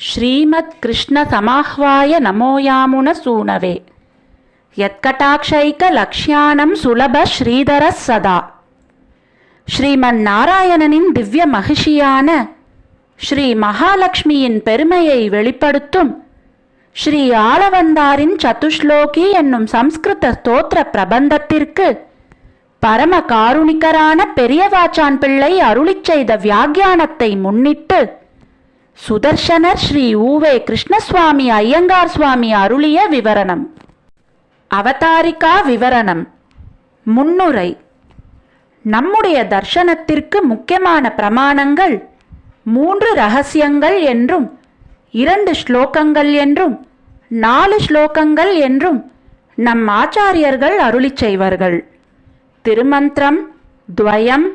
श्रीमत्कृष्णसमाह्वाय नमो यामुनसूनवे। யத்கட்டாட்சைக்கலக்ஷ்யானம் சுலப ஸ்ரீதர சதா. ஸ்ரீமன் நாராயணனின் திவ்ய மகிழ்ச்சியான ஸ்ரீ மகாலட்சுமியின் பெருமையை வெளிப்படுத்தும் ஸ்ரீ ஆலவந்தாரின் சதுஷ்லோகி என்னும் சம்ஸ்கிருத ஸ்தோத்திர பிரபந்தத்திற்கு பரம காருணிகரான பெரியவாச்சான் பிள்ளை அருளிச் செய்த வியாக்கியானத்தை முன்னிட்டு சுதர்ஷனர் ஸ்ரீ ஊவே கிருஷ்ணசுவாமி ஐயங்கார் சுவாமி அருளிய விவரணம். அவதாரிகா விவரணம். முன்னுரை. நம்முடைய தர்ஷனத்திற்கு முக்கியமான பிரமாணங்கள் மூன்று ரகசியங்கள் என்றும் இரண்டு ஸ்லோகங்கள் என்றும் நாலு ஸ்லோகங்கள் என்றும் நம் ஆச்சாரியர்கள் அருளி செய்வார்கள். திருமந்திரம் துவயம்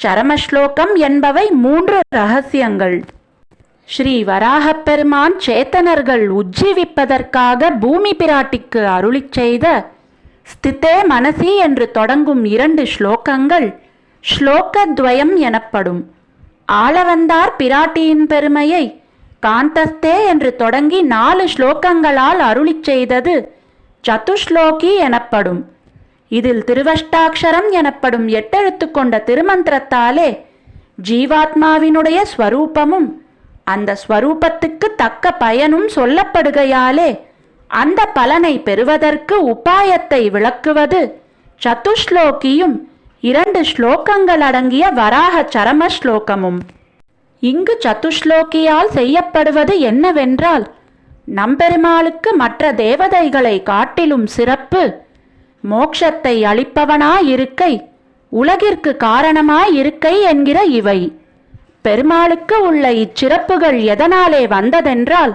சரமஸ்லோகம் என்பவை மூன்று ரகசியங்கள். ஸ்ரீ வராகப்பெருமான் சேத்தனர்கள் உஜ்ஜீவிப்பதற்காக பூமி பிராட்டிக்கு அருளி செய்த ஸ்திதே மனசி என்று தொடங்கும் இரண்டு ஸ்லோகங்கள் ஸ்லோகத்வயம் எனப்படும். ஆளவந்தார் பிராட்டியின் பெருமையை காந்தஸ்தே என்று தொடங்கி நாலு ஸ்லோகங்களால் அருளிச் செய்தது சதுஷ்லோகி எனப்படும். இதில் திருவஷ்டாட்சரம் எனப்படும் எட்டெழுத்து கொண்ட திருமந்திரத்தாலே ஜீவாத்மாவினுடைய ஸ்வரூபமும் அந்த ஸ்வரூபத்துக்கு தக்க பயனும் சொல்லப்படுகையாலே அந்த பலனை பெறுவதற்கு உபாயத்தை விளக்குவது சதுஷ்லோகியும் இரண்டு ஸ்லோகங்கள் அடங்கிய வராக சரம ஸ்லோகமும் இங்கு சதுஷ்லோகியால் செய்யப்படுவது என்னவென்றால் நம்பெருமாளுக்கு மற்ற தேவதைகளை காட்டிலும் சிறப்பு மோக்ஷத்தை அளிப்பவனாயிருக்கை உலகிற்கு காரணமாயிருக்கை என்கிற இவை. பெருமாளுக்கு உள்ள இச்சிறப்புகள் எதனாலே வந்ததென்றால்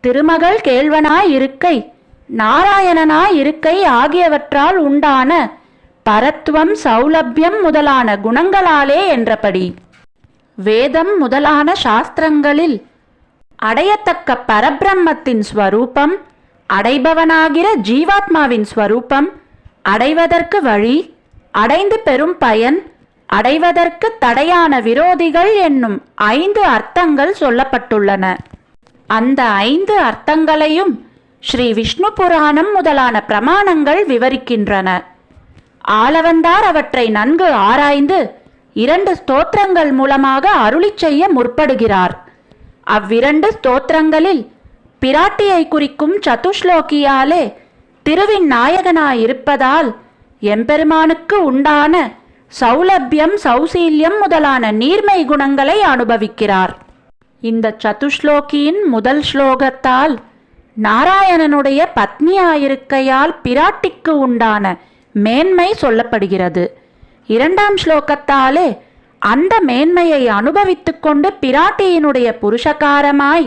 திருமகள் கேள்வனாயிருக்கை நாராயணனாயிருக்கை ஆகியவற்றால் உண்டான பரத்துவம் சௌலபியம் முதலான குணங்களாலே என்றபடி. வேதம் முதலான சாஸ்திரங்களில் அடையத்தக்க பரபிரம்மத்தின் ஸ்வரூபம் அடைபவனாகிற ஜீவாத்மாவின் ஸ்வரூபம் அடைவதற்கு வழி அடைந்து பெறும் பயன் அடைவதற்கு தடையான விரோதிகள் என்னும் ஐந்து அர்த்தங்கள் சொல்லப்பட்டுள்ளன. அந்த ஐந்து அர்த்தங்களையும் ஸ்ரீ விஷ்ணு புராணம் முதலான பிரமாணங்கள் விவரிக்கின்றன. ஆளவந்தார் அவற்றை நன்கு ஆராய்ந்து இரண்டு ஸ்தோத்திரங்கள் மூலமாக அருளிச் செய்ய முற்படுகிறார். அவ்விரண்டு ஸ்தோத்திரங்களில் பிராட்டியை குறிக்கும் சதுஷ்லோகியாலே திருவின் நாயகனாயிருப்பதால் எம்பெருமானுக்கு உண்டான சௌலபியம் சௌசீல்யம் முதலான நீர்மை குணங்களை அனுபவிக்கிறார். இந்த சதுஷ்லோகியின் முதல் ஸ்லோகத்தால் நாராயணனுடைய பத்னியாயிருக்கையால் பிராட்டிக்கு உண்டான மேன்மை சொல்லப்படுகிறது. இரண்டாம் ஸ்லோகத்தாலே அந்த மேன்மையை அனுபவித்துக்கொண்டு பிராட்டியினுடைய புருஷகாரமாய்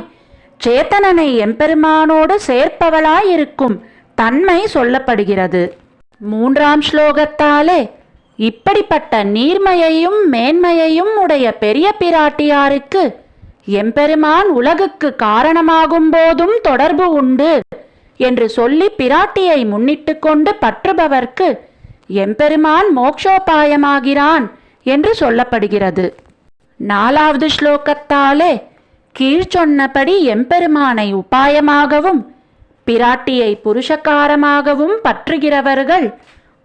சேத்தனனை எம்பெருமானோடு சேர்ப்பவளாயிருக்கும் தன்மை சொல்லப்படுகிறது. மூன்றாம் ஸ்லோகத்தாலே இப்படிப்பட்ட நீர்மையையும் மேன்மையையும் உடைய பெரிய பிராட்டியாருக்கு எம்பெருமான் உலகுக்கு காரணமாகும் போதும் தொடர்பு உண்டு என்று சொல்லி பிராட்டியை முன்னிட்டு கொண்டு பற்றுபவர்க்கு எம்பெருமான் மோக்ஷோபாயமாகிறான் என்று சொல்லப்படுகிறது. நாலாவது ஸ்லோகத்தாலே கீழ்ச்சொன்னபடி எம்பெருமானை உபாயமாகவும் பிராட்டியை புருஷகாரமாகவும் பற்றுகிறவர்கள்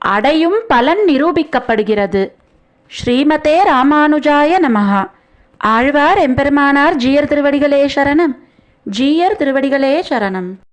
அடையும் பலன் நிரூபிக்கப்படுகிறது. ஸ்ரீமதே ராமானுஜாய நமஹா. ஆழ்வார் எம்பெருமானார் ஜீயர் திருவடிகளே சரணம். ஜீயர் திருவடிகளே சரணம்.